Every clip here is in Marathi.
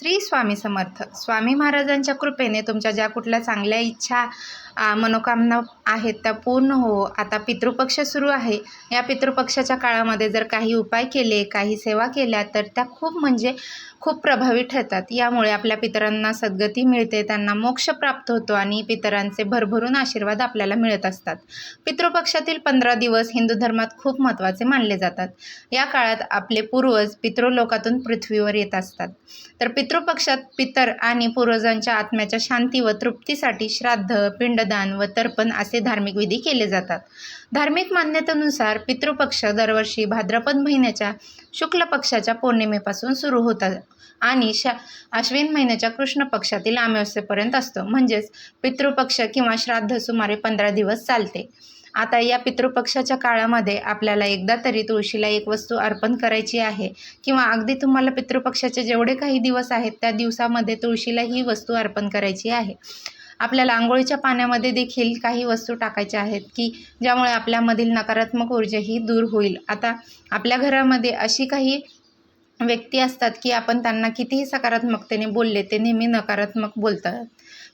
श्री स्वामी समर्थ. स्वामी महाराजांच्या कृपेने तुमच्या ज्या कुठल्या चांगल्या इच्छा मनोकामना आहेत त्या पूर्ण हो. आता पितृपक्ष सुरू आहे. या पितृपक्षाच्या काळामध्ये जर काही उपाय केले काही सेवा केल्या तर त्या खूप म्हणजे खूप प्रभावी ठरतात. यामुळे आपल्या पितरांना सद्गती मिळते त्यांना मोक्ष प्राप्त होतो आणि पितरांचे भरभरून आशीर्वाद आपल्याला मिळत असतात. पितृपक्षातील पंधरा दिवस हिंदू धर्मात खूप महत्त्वाचे मानले जातात. या काळात आपले पूर्वज पितृलोकातून पृथ्वीवर येत असतात. तर पितृपक्षात पितर आणि पूर्वजांच्या आत्म्याच्या शांती व तृप्तीसाठी श्राद्ध पिंडदान व तर्पण असे धार्मिक विधी केले जातात. धार्मिक मान्यतेनुसार पितृपक्ष दरवर्षी भाद्रपद महिन्याच्या शुक्ल पक्षाच्या पौर्णिमेपासून सुरू होतात आणि श अश्विन महिन्याच्या कृष्ण पक्षातील अमावस्येपर्यंत असतो. म्हणजेच पितृपक्ष किंवा श्राद्ध सुमारे पंधरा दिवस चालते. आता या पितृपक्षाच्या काळामध्ये आपल्याला एकदा तरी तुळशीला एक वस्तू अर्पण करायची आहे किंवा अगदी तुम्हाला पितृपक्षाचे जेवढे काही दिवस आहेत त्या दिवसामध्ये तुळशीला ही वस्तू अर्पण करायची आहे. आपल्याला आंघोळीच्या पाण्यामध्ये देखील काही वस्तू टाकायच्या आहेत की ज्यामुळे आपल्यामधील नकारात्मक ऊर्जा ही दूर होईल. आता आपल्या घरामध्ये अशी काही व्यक्ती असतात की आपण त्यांना कितीही सकारात्मकतेने बोलले ते नेहमी नकारात्मक बोलतात.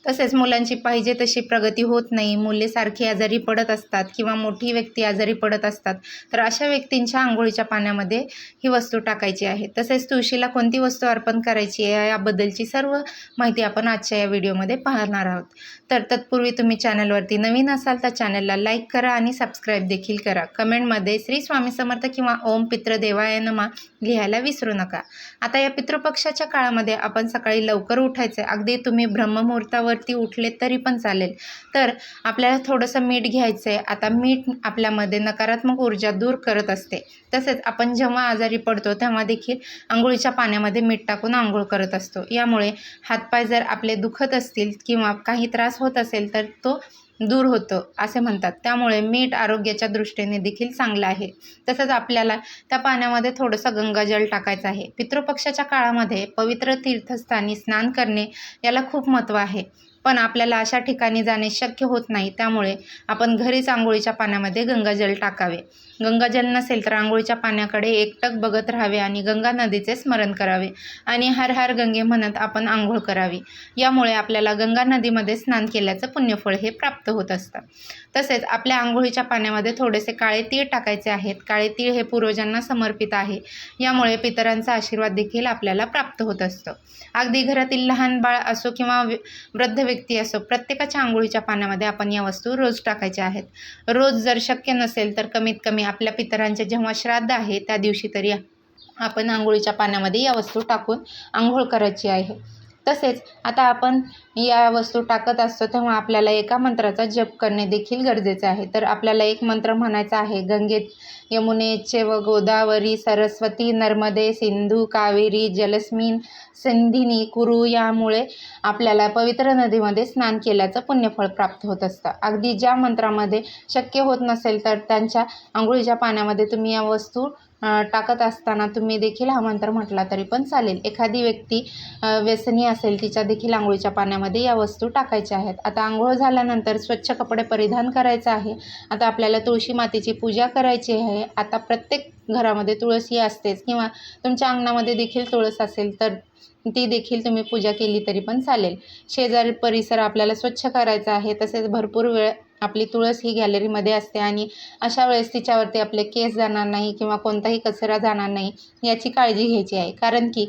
तसेच मुलांची पाहिजे तशी प्रगती होत नाही. मुले सारखी आजारी पडत असतात किंवा मोठी व्यक्ती आजारी पडत असतात तर अशा व्यक्तींच्या आंघोळीच्या पाण्यामध्ये ही वस्तू टाकायची आहे. तसेच तुळशीला कोणती वस्तू अर्पण करायची आहे याबद्दलची सर्व माहिती आपण आजच्या या व्हिडिओमध्ये पाहणार आहोत. तर तत्पूर्वी तुम्ही चॅनलवरती नवीन असाल तर चॅनलला लाईक करा आणि सबस्क्राईब देखील करा. कमेंटमध्ये श्री स्वामी समर्थ किंवा ओम पित्र देवाय नमा लिहायला विसरू नका. आता या पितृपक्षाच्या काळामध्ये आपण सकाळी लवकर उठायचं. अगदी तुम्ही ब्रह्ममुहूर्तावर वरती उठले तरी पण चालेल. तर आपल्याला थोडंसं मीठ घ्यायचं आहे आता मीठ आपल्यामध्ये नकारात्मक ऊर्जा दूर करत असते. तसेच आपण जेव्हा आजारी पडतो तेव्हा देखील आंघोळीच्या पाण्यामध्ये मीठ टाकून आंघोळ करत असतो. यामुळे हातपाय जर आपले दुखत असतील किंवा काही त्रास होत असेल तर तो दूर होतं असे म्हणतात. त्यामुळे मीठ आरोग्याच्या दृष्टीने देखील चांगलं आहे. तसंच आपल्याला त्या पाण्यामध्ये थोडंसं गंगाजल टाकायचं आहे. पितृपक्षाच्या काळामध्ये पवित्र तीर्थस्थानी स्नान करणे याला खूप महत्त्व आहे. पण आपल्याला अशा ठिकाणी जाणे शक्य होत नाही. त्यामुळे आपण घरीच आंघोळीच्या पाण्यामध्ये गंगाजल टाकावे. गंगाजल नसेल तर आंघोळीच्या पाण्याकडे एकटक बघत राहावे आणि गंगा नदीचे स्मरण करावे आणि हर हर गंगे म्हणत आपण आंघोळ करावी. यामुळे आपल्याला गंगा नदीमध्ये स्नान केल्याचं पुण्यफळ हे प्राप्त होत असतं. तसेच आपल्या आंघोळीच्या पाण्यामध्ये थोडेसे काळे तीळ टाकायचे आहेत. काळे तीळ हे पूर्वजांना समर्पित आहे. यामुळे पितरांचा आशीर्वाद देखील आपल्याला प्राप्त होत असतो. अगदी घरातील लहान बाळ असो किंवा वृद्ध व्यक्ती असो प्रत्येकाच्या आंघोळीच्या पाण्यामध्ये आपण या वस्तू रोज टाकायच्या आहेत. रोज जर शक्य नसेल तर कमीत कमी आपल्या पितरांचे जेव्हा श्राद्ध आहे त्या दिवशी तरी आपण आंघोळीच्या पाण्यामध्ये या वस्तू टाकून आंघोळ करायची आहे. तसेच आता आपण या वस्तू टाकत असतो तेव्हा आपल्याला एका मंत्राचा जप करणे देखील गरजेचे आहे. तर आपल्याला एक मंत्र म्हणायचा आहे गंगेत यमुनेचे व गोदावरी सरस्वती नर्मदे सिंधू कावेरी जलस्मिन सिंधिनी कुरु यामुळे आपल्याला पवित्र नदीमध्ये स्नान केल्याचं पुण्यफळ प्राप्त होत असतं. अगदी ज्या मंत्रामध्ये शक्य होत नसेल तर त्यांच्या आंघोळीच्या पाण्यामध्ये तुम्ही या वस्तू टाकत असताना तुम्ही देखील हा मंत्र म्हटला तरी पण चालेल. एखादी व्यक्ती व्यसनी असेल तिच्या देखील आंघोळीच्या पाण्यामध्ये या वस्तू टाकायच्या आहेत. आता आंघोळ झाल्यानंतर स्वच्छ कपडे परिधान करायचं आहे. आता आपल्याला तुळशी मातेची पूजा करायची आहे. आता प्रत्येक घरामध्ये तुळस ही असतेच किंवा तुमच्या अंगणामध्ये देखील तुळस असेल तर ती देखील तुम्ही पूजा केली तरी पण चालेल. शेजारी परिसर आपल्याला स्वच्छ करायचा आहे. तसेच भरपूर वेळ आपली तुळस ही गॅलरीमध्ये असते आणि अशा वेळेस तिच्यावरती आपले केस जाणार नाही किंवा कोणताही कचरा जाणार नाही याची काळजी घ्यायची आहे. कारण की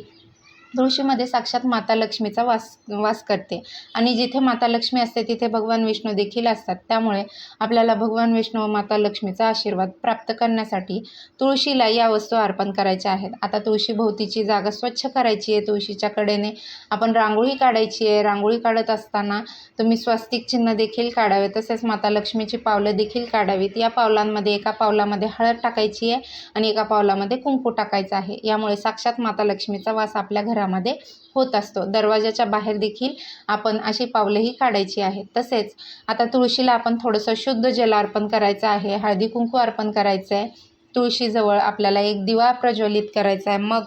तुळशीमध्ये साक्षात माता लक्ष्मीचा वास वास करते. आणि जिथे माता लक्ष्मी असते तिथे भगवान विष्णू देखील असतात. त्यामुळे आपल्याला भगवान विष्णू व माता लक्ष्मीचा आशीर्वाद प्राप्त करण्यासाठी तुळशीला या वस्तू अर्पण करायच्या आहेत. आता तुळशीभोवतीची जागा स्वच्छ करायची आहे. तुळशीच्या कडेने आपण रांगोळी काढायची आहे. रांगोळी काढत असताना तुम्ही स्वस्तिक चिन्ह देखील काढावे तसेच माता लक्ष्मीची पावलं देखील काढावीत. या पावलांमध्ये एका पावलामध्ये हळद टाकायची आहे आणि एका पावलामध्ये कुंकू टाकायचं आहे. यामुळे साक्षात माता लक्ष्मीचा वास आपल्या घरामध्ये होत असतो. दरवाजाच्या बाहेर देखील आपण अशी पावलंही काढायची आहेत. तसेच आता तुळशीला आपण थोडंसं शुद्ध जल अर्पण करायचं आहे हळदी कुंकू अर्पण करायचं आहे तुळशीजवळ आपल्याला एक दिवा प्रज्वलित करायचा आहे. मग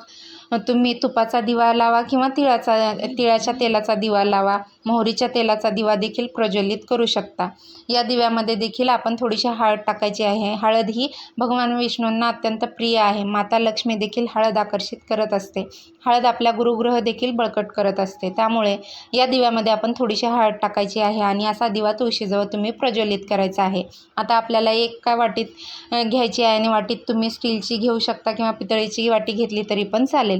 तुम्ही तुपाचा दिवा लावा किंवा तिळाचा तिळाच्या तेलाचा दिवा लावा. मोहरीच्या तेलाचा दिवा देखील प्रज्वलित करू शकता. या दिव्यामध्ये देखील आपण थोडीशी हळद टाकायची आहे. हळद ही भगवान विष्णूंना अत्यंत प्रिय आहे. माता लक्ष्मी देखील हळद आकर्षित करत असते. हळद आपल्या गुरुग्रह देखील बळकट करत असते. त्यामुळे या दिव्यामध्ये आपण थोडीशी हळद टाकायची आहे आणि असा दिवा तुळशीजवळ तुम्ही प्रज्वलित करायचा आहे. आता आपल्याला एका वाटीत घ्यायची आहे आणि वाटीत तुम्ही स्टीलची घेऊ शकता किंवा पितळीची वाटी घेतली तरी पण चालेल.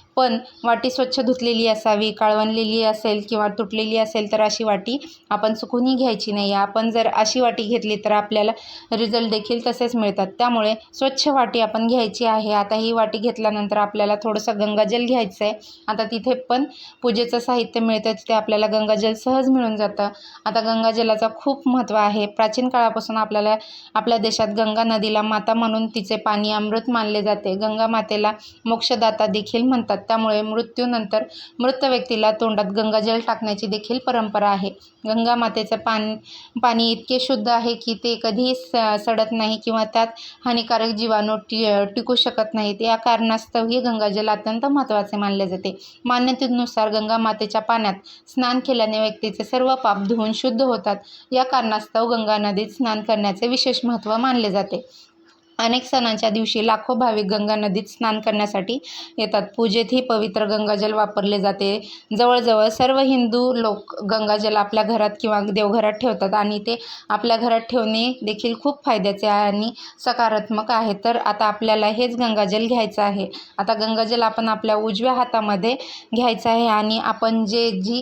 पण वाटी स्वच्छ धुतलेली असावी काळवणलेली असेल किंवा तुटलेली असेल तर अशी वाटी आपण चुकूनही घ्यायची नाही. आपण जर अशी वाटी घेतली तर आपल्याला रिझल्ट देखील तसेच मिळतात. त्यामुळे स्वच्छ वाटी आपण घ्यायची आहे. आता ही वाटी घेतल्यानंतर आपल्याला थोडंसं गंगाजल घ्यायचं आहे आता तिथे पण पूजेचं साहित्य मिळतं. तिथे आपल्याला गंगाजल सहज मिळून जातं. आता गंगाजलाचं खूप महत्त्व आहे. प्राचीन काळापासून आपल्याला आपल्या देशात गंगा नदीला माता म्हणून तिचे पाणी अमृत मानले जाते. गंगा मातेला मोक्षदाता देखील म्हणतात. त्यामुळे मृत्यूनंतर मृत व्यक्तीला तोंडात गंगाजल टाकण्याची देखील परंपरा आहे. गंगा मातेचं पाणी पाणी इतके शुद्ध आहे की ते कधीही स सडत नाही किंवा त्यात हानिकारक जीवाणू टि टिकू शकत नाहीत. या कारणास्तव हे गंगाजल अत्यंत महत्त्वाचे मानले जाते. मान्यतेनुसार गंगा मातेच्या पाण्यात स्नान केल्याने व्यक्तीचे सर्व पाप धुवून शुद्ध होतात. या कारणास्तव गंगा नदीत स्नान करण्याचे विशेष महत्त्व मानले जाते. अनेक सणांच्या दिवशी लाखो भाविक गंगा नदीत स्नान करण्यासाठी येतात. पूजेतही पवित्र गंगाजल वापरले जाते. जवळजवळ सर्व हिंदू लोक गंगाजल आपल्या घरात किंवा देवघरात ठेवतात आणि ते आपल्या घरात ठेवणे देखील खूप फायद्याचे आहे आणि सकारात्मक आहे. तर आता आपल्याला हेच गंगाजल घ्यायचं आहे. आता गंगाजल आपण आपल्या उजव्या हातामध्ये घ्यायचं आहे आणि आपण जे जी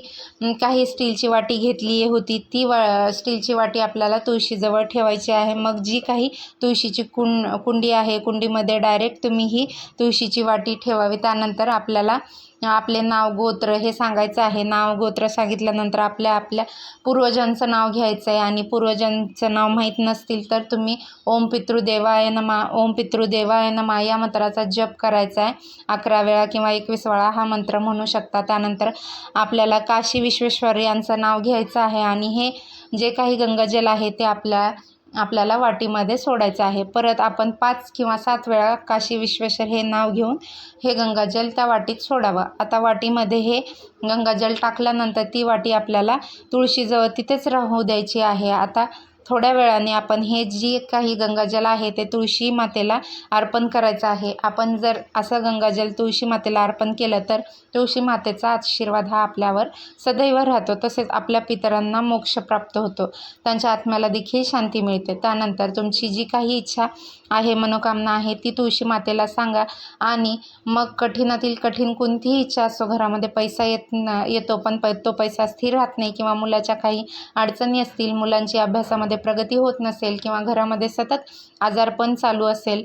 काही स्टीलची वाटी घेतली होती ती वा स्टीलची वाटी आपल्याला तुळशीजवळ ठेवायची आहे. मग जी काही तुळशीची कुंड कुंडी आहे कुंडीमध्ये डायरेक्ट तुम्ही ही तुळशीची वाटी ठेवावी. त्यानंतर आपल्याला आपले नाव गोत्र हे सांगायचं आहे. नाव गोत्र सांगितल्यानंतर आपल्या आपल्या पूर्वजांचं नाव घ्यायचं आहे आणि पूर्वजांचं नाव माहीत नसतील तर तुम्ही ओम पितृदेवाय नमा ओम पितृदेवाय नमा या मंत्राचा जप करायचा आहे अकरा वेळा किंवा एकवीस वेळा हा मंत्र म्हणू शकता. त्यानंतर आपल्याला काशी विश्वेश्वर यांचं नाव घ्यायचं आहे आणि हे जे काही गंगाजल आहे ते आपल्या आपल्याला वाटीमध्ये सोडायचं आहे. परत आपण पाच किंवा सात वेळा काशी विश्वेश्वर हे नाव घेऊन हे गंगाजल त्या वाटीत सोडावं. आता वाटीमध्ये हे गंगाजल टाकल्यानंतर ती वाटी आपल्याला तुळशीजवळ तिथेच राहू द्यायची आहे. आता थोड्या वेळाने आपण हे जी काही गंगाजल आहे ते तुळशी मातेला अर्पण करायचं आहे. आपण जर असं गंगाजल तुळशी मातेला अर्पण केलं तर तुळशी मातेचा आशीर्वाद हा आपल्यावर सदैव राहतो. तसेच आपल्या पितरांना मोक्ष प्राप्त होतो. त्यांच्या आत्म्याला देखील शांती मिळते. त्यानंतर तुमची जी काही इच्छा आहे मनोकामना आहे ती तुळशी मातेला सांगा. आणि मग कठीणातील कठीण कोणतीही इच्छा असो घरामध्ये पैसा येत ना येतो पण पै तो पैसा स्थिर राहत नाही किंवा मुलाच्या काही अडचणी असतील मुलांची अभ्यासामध्ये प्रगती होत नसेल किंवा घरामध्ये सतत आजारपण चालू असेल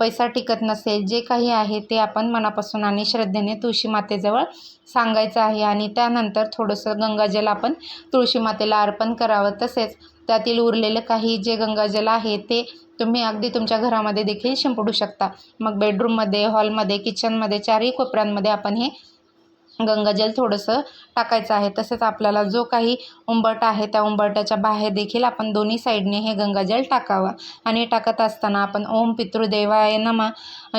पैसा टिकत नसेल जे काही आहे ते आपण मनापासून आणि श्रद्धेने तुळशी मातेजवळ सांगायचं आहे. आणि त्यानंतर थोडंसं गंगाजल आपण तुळशी मातेला अर्पण करावं. तसेच त्यातील उरलेलं काही जे गंगाजल आहे ते तुम्ही अगदी तुमच्या घरामध्ये देखील शिंपडू शकता. मग बेडरूममध्ये हॉलमध्ये किचनमध्ये चारही कोपऱ्यांमध्ये आपण हे गंगाजल थोडंसं टाकायचं आहे. तसेच आपल्याला जो काही उंबरठा आहे त्या उंबरट्याच्या बाहेर देखील आपण दोन्ही साईडने हे गंगाजल टाकावं. आणि टाकत असताना आपण ओम पितृदेवाय नमा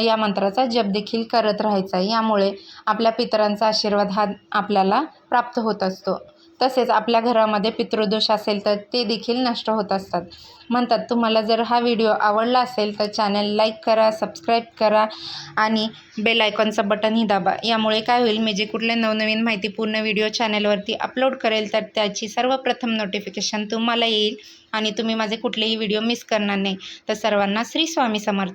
या मंत्राचा जप देखील करत राहायचा यामुळे आपल्या पितरांचा आशीर्वाद हा आपल्याला प्राप्त होत असतो. तसेच आपल्या घरामध्ये पितृदोष असेल तर ते देखील नष्ट होत असतात. म्हणतात तुम्हाला जर हा व्हिडिओ आवडला असेल तर चॅनल लाईक करा सबस्क्राईब करा आणि बेल आयकॉनचं बटनही दाबा. यामुळे काय होईल मी जे कुठले नवनवीन माहिती पूर्ण व्हिडिओ चॅनलवरती अपलोड करेल तर त्याची सर्वप्रथम नोटिफिकेशन तुम्हाला येईल आणि तुम्ही माझे कुठलेही व्हिडिओ मिस करणार नाही. तर सर्वांना श्री स्वामी समर्थ.